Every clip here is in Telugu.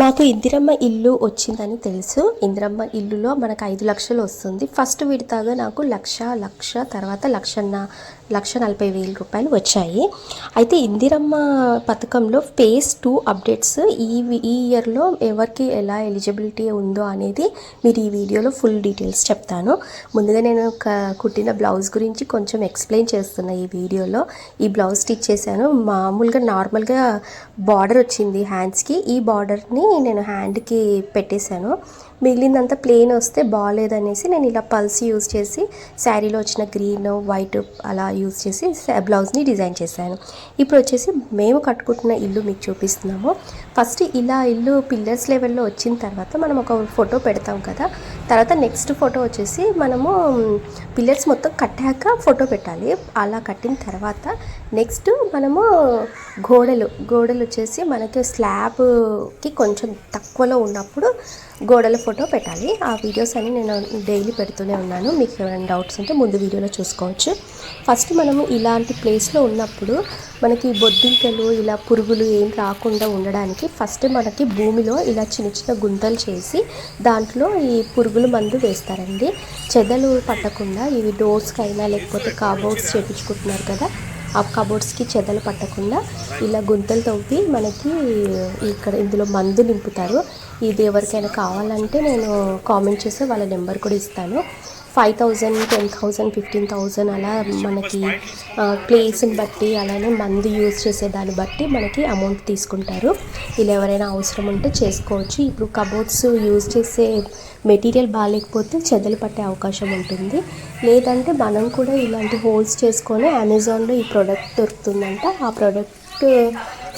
మాకు ఇందిరమ్మ ఇల్లు వచ్చిందని తెలుసు. ఇందిరమ్మ ఇల్లులో మనకు ఐదు లక్షలు వస్తుంది. ఫస్ట్ విడతగా నాకు లక్ష లక్ష తర్వాత లక్షన్న లక్ష నలభై వేల రూపాయలు వచ్చాయి. అయితే ఇందిరమ్మ పథకంలో ఫేజ్ టూ అప్డేట్స్ ఈ ఈ ఇయర్లో ఎవరికి ఎలా ఎలిజిబిలిటీ ఉందో అనేది మీరు ఈ వీడియోలో ఫుల్ డీటెయిల్స్ చెప్తాను. ముందుగా నేను ఒక కుట్టిన బ్లౌజ్ గురించి కొంచెం ఎక్స్ప్లెయిన్ చేస్తున్నా ఈ వీడియోలో. ఈ బ్లౌజ్ స్టిచ్ చేశాను. మామూలుగా నార్మల్గా బార్డర్ వచ్చింది హ్యాండ్స్కి ఈ బార్డర్ని నేను హ్యాండ్కి పెట్టేశాను. మిగిలిందంతా ప్లెయిన్ వస్తే బాగాలేదనేసి నేను ఇలా పల్స్ యూజ్ చేసి శారీలో వచ్చిన గ్రీన్ వైట్ అలా యూజ్ చేసి బ్లౌజ్ని డిజైన్ చేశాను. ఇప్పుడు వచ్చేసి మేము కట్టుకుంటున్న ఇల్లు మీకు చూపిస్తున్నాము. ఫస్ట్ ఇలా ఇల్లు పిల్లర్స్ లెవెల్లో వచ్చిన తర్వాత మనం ఒక ఫోటో పెడతాం కదా. తర్వాత నెక్స్ట్ ఫోటో వచ్చేసి మనము పిల్లర్స్ మొత్తం కట్టాక ఫోటో పెట్టాలి. అలా కట్టిన తర్వాత నెక్స్ట్ మనము గోడలు గోడలు వచ్చేసి మనకి స్లాబ్కి కొంచెం తక్కువలో ఉన్నప్పుడు గోడల ఫోటో ఫోటో పెట్టాలి. ఆ వీడియోస్ అన్ని నేను డైలీ పెడుతూనే ఉన్నాను. మీకు ఏమైనా డౌట్స్ ఉంటే ముందు వీడియోలో చూసుకోవచ్చు. ఫస్ట్ మనము ఇలాంటి ప్లేస్లో ఉన్నప్పుడు మనకి బొద్దింకలు ఇలా పురుగులు ఏం రాకుండా ఉండడానికి ఫస్ట్ మనకి భూమిలో ఇలా చిన్న చిన్న గుంతలు చేసి దాంట్లో ఈ పురుగుల మందు వేస్తారండి. చెదలు పట్టకుండా ఇవి డోర్స్కి అయినా లేకపోతే కాబోర్డ్స్ చేపించుకుంటున్నారు కదా ఆ కబోర్డ్స్కి చెదలు పట్టకుండా ఇలా గుంతలు తవ్వి మనకి ఇక్కడ ఇందులో మందు నింపుతారు. ఇది ఎవరికైనా కావాలంటే నేను కామెంట్ చేసి వాళ్ళ నెంబర్ కూడా ఇస్తాను. Five thousand ten thousand fifteen thousand అలా మనకి ప్లేస్ని బట్టి అలానే మంది యూజ్ చేసే దాన్ని బట్టి మనకి అమౌంట్ తీసుకుంటారు. ఇలా ఎవరైనా అవసరం ఉంటే చేసుకోవచ్చు. ఇప్పుడు కబోర్డ్స్ యూజ్ చేసే మెటీరియల్ బాగాలేకపోతే చెదలు పట్టే అవకాశం ఉంటుంది. లేదంటే మనం కూడా ఇలాంటి హోల్స్ చేసుకొని అమెజాన్లో ఈ ప్రోడక్ట్ దొరుకుతుందంట. ఆ ప్రోడక్ట్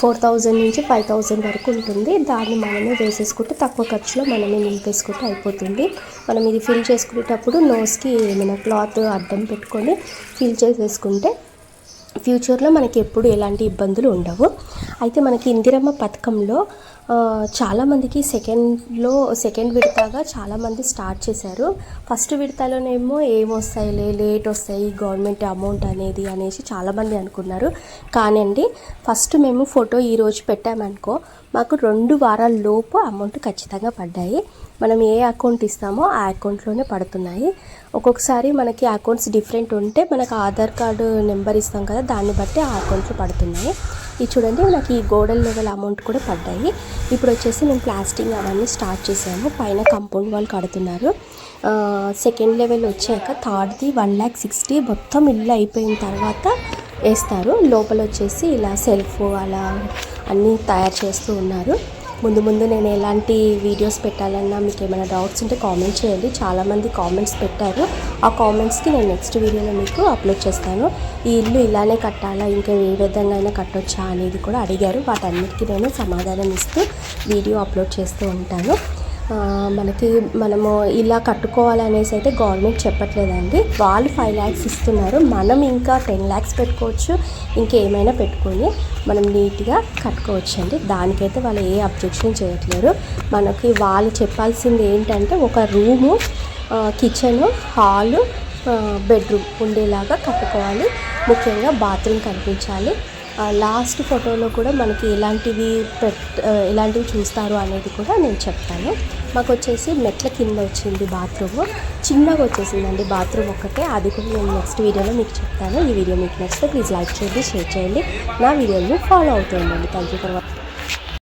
ఫోర్ థౌజండ్ నుంచి ఫైవ్ థౌజండ్ వరకు ఉంటుంది. దాన్ని మనమే వేసేసుకుంటే తక్కువ ఖర్చులో మనమే నింపేసుకుంటే అయిపోతుంది. మనం ఇది ఫిల్ చేసుకునేటప్పుడు నోస్కి ఏమైనా క్లాత్ అడ్డం పెట్టుకొని ఫిల్ చేసేసుకుంటే ఫ్యూచర్లో మనకి ఎప్పుడు ఎలాంటి ఇబ్బందులు ఉండవు. అయితే మనకి ఇందిరమ్మ పథకంలో చాలామందికి సెకండ్లో సెకండ్ విడతగా చాలామంది స్టార్ట్ చేశారు. ఫస్ట్ విడతలోనేమో ఏమొస్తాయిలే లేట్ వస్తాయి గవర్నమెంట్ అమౌంట్ అనేది అనేసి చాలామంది అనుకున్నారు. కానండి ఫస్ట్ మేము ఫోటో ఈరోజు పెట్టామనుకో మాకు రెండు వారాల లోపు అమౌంట్ ఖచ్చితంగా పడ్డాయి. మనం ఏ అకౌంట్ ఇస్తామో ఆ అకౌంట్లోనే పడుతున్నాయి. ఒక్కొక్కసారి మనకి అకౌంట్స్ డిఫరెంట్ ఉంటే మనకు ఆధార్ కార్డు నెంబర్ ఇస్తాం కదా దాన్ని బట్టి ఆ అకౌంట్లో పడుతున్నాయి. ఇది చూడండి నాకు ఈ గోడల లెవెల్ అమౌంట్ కూడా పడ్డాయి. ఇప్పుడు వచ్చేసి మేము ప్లాస్టింగ్ అవన్నీ స్టార్ట్ చేసాము. పైన కంపౌండ్ వాళ్ళు కడుతున్నారు. సెకండ్ లెవెల్ వచ్చాక థర్డ్ది వన్ ల్యాక్ సిక్స్టీ మొత్తం ఇల్లు అయిపోయిన తర్వాత వేస్తారు. లోపల వచ్చేసి ఇలా సెల్ఫ్ అలా అన్నీ తయారు చేస్తూ ఉన్నారు. ముందు ముందు నేను ఎలాంటి వీడియోస్ పెట్టాలన్నా మీకు ఏమైనా డౌట్స్ ఉంటే కామెంట్ చేయండి. చాలామంది కామెంట్స్ పెట్టారు. ఆ కామెంట్స్కి నేను నెక్స్ట్ వీడియోలో మీకు అప్లోడ్ చేస్తాను. ఈ ఇల్లు ఇలానే కట్టాలా? ఇంకా ఏ విధంగా అయినా కట్టొచ్చా అనేది కూడా అడిగారు. వాటన్నిటికీ నేను సమాధానం ఇస్తూ వీడియో అప్లోడ్ చేస్తూ ఉంటాను. మనకి మనము ఇలా కట్టుకోవాలనేసి అయితే గవర్నమెంట్ చెప్పట్లేదండి. వాళ్ళు ఫైవ్ ల్యాక్స్ ఇస్తున్నారు. మనం ఇంకా టెన్ ల్యాక్స్ పెట్టుకోవచ్చు. ఇంకేమైనా పెట్టుకొని మనం నీట్గా కట్టుకోవచ్చు అండి దానికైతే వాళ్ళు ఏ అబ్జెక్షన్ చేయట్లేరు. మనకి వాళ్ళు చెప్పాల్సింది ఏంటంటే ఒక రూము కిచెను హాలు బెడ్రూమ్ ఉండేలాగా కట్టుకోవాలి. ముఖ్యంగా బాత్రూమ్ కనిపించాలి. లాస్ట్ ఫోటోలో కూడా మనకి ఎలాంటివి పెట్ ఎలాంటివి చూస్తారు అనేది కూడా నేను చెప్తాను. మాకు వచ్చేసి మెట్ల కింద వచ్చింది బాత్రూమ్. చిన్నగా వచ్చేసిందండి బాత్రూమ్ ఒక్కటే. అది కూడా నేను నెక్స్ట్ వీడియోలో మీకు చెప్తాను. ఈ వీడియో మీకు నచ్చితే ప్లీజ్ లైక్ చేయండి షేర్ చేయండి. నా వీడియోని ఫాలో అవుతుందండి థ్యాంక్ యూ ఫర్ వాచింగ్